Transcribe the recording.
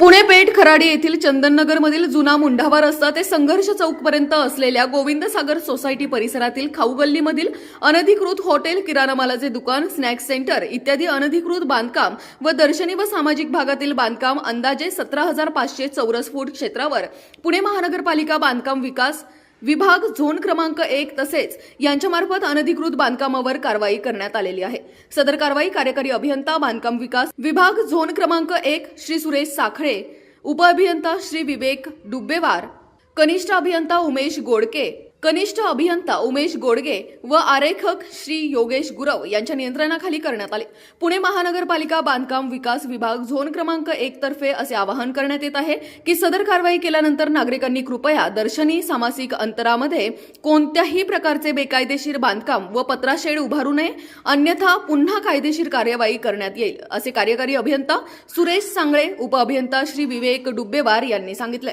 पुणे पेठ खराडी येथील चंदननगरमधील जुना मुंढावा रस्ता ते संघर्ष चौकपर्यंत असलेल्या गोविंद सागर सोसायटी परिसरातील खाऊ गल्लीमधील अनधिकृत हॉटेल किराणा मालाचे दुकान स्नॅक्स सेंटर इत्यादी अनधिकृत बांधकाम व दर्शनी व सामाजिक भागातील बांधकाम अंदाजे सतरा हजार पाचशे चौरस फूट क्षेत्रावर पुणे महानगरपालिका बांधकाम विकास विभाग झोन क्रमांक एक तसेच यांच्यामार्फत अनधिकृत बांधकामावर कारवाई करण्यात आलेली आहे. सदर कारवाई कार्यकारी अभियंता बांधकाम विकास विभाग झोन क्रमांक एक श्री सुरेश साखळे उपअभियंता श्री विवेक डुब्बेवार कनिष्ठ अभियंता उमेश गोडके कनिष्ठ अभियंता उमेश गोडगे व आरेखक श्री योगेश गुरव यांच्या नियंत्रणाखाली करण्यात आले. पुणे महानगरपालिका बांधकाम विकास विभाग झोन क्रमांक एक तर्फे असे आवाहन करण्यात येत आहे की सदर कारवाई केल्यानंतर नागरिकांनी कृपया दर्शनी सामासिक अंतरामध्ये कोणत्याही प्रकारचे बेकायदेशीर बांधकाम व पत्राशेड उभारू नये. अन्यथा पुन्हा कायदेशीर कार्यवाही करण्यात येईल असे कार्यकारी अभियंता सुरेश सांगळे उपअभियंता श्री विवेक डुब्बेवार यांनी सांगितले.